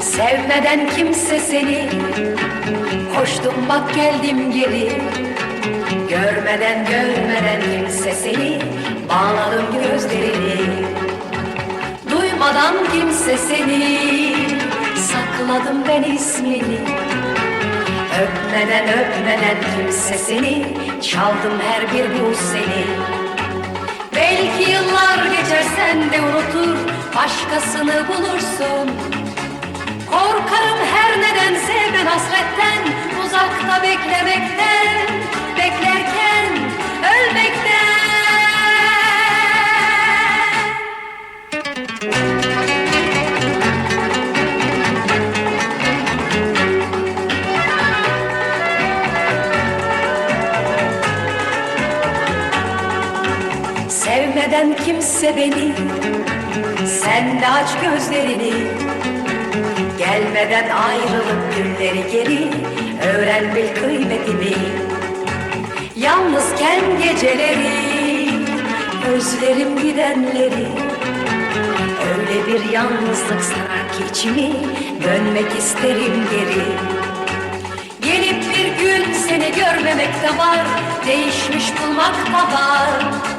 Sevmeden kimse seni. Koştum bak geldim geri. Görmeden görmeden kimse seni. Bağladım gözlerini. Duymadan kimse seni. Sakladım ben ismini Öpmeden öpmeden kimse seni Çaldım her bir bu seni. Belki yıllar geçer sen de unutur Başkasını bulursun Sevmeden kimse beni Sen de aç gözlerini. Gelmeden ayrılık günleri geri Öğren bil kıymetimi. Yalnızken geceleri Özlerim gidenleri. Öyle bir yalnızlık sarar ki içimi Dönmek isterim geri. Gelip bir gün seni görmemek de var Değişmiş bulmak da var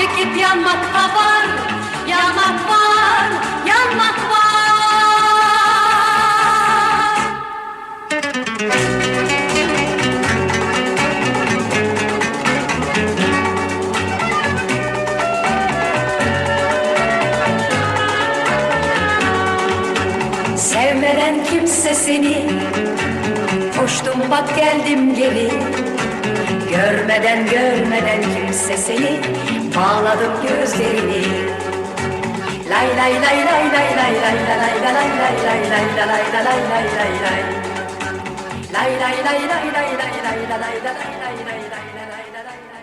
çekip yanmak da var Yanmak var, yanmak var. Sevmeden kimse seni Koştum bak geldim geri. Görmeden görmeden kimse seni Bağladım gözlerini Lay lay lay lay lay lay lay lay lay lay lay lay lay lay lay lay lay lay lay lay Lay lay lay lay lay lay lay lay lay lay lay lay lay lay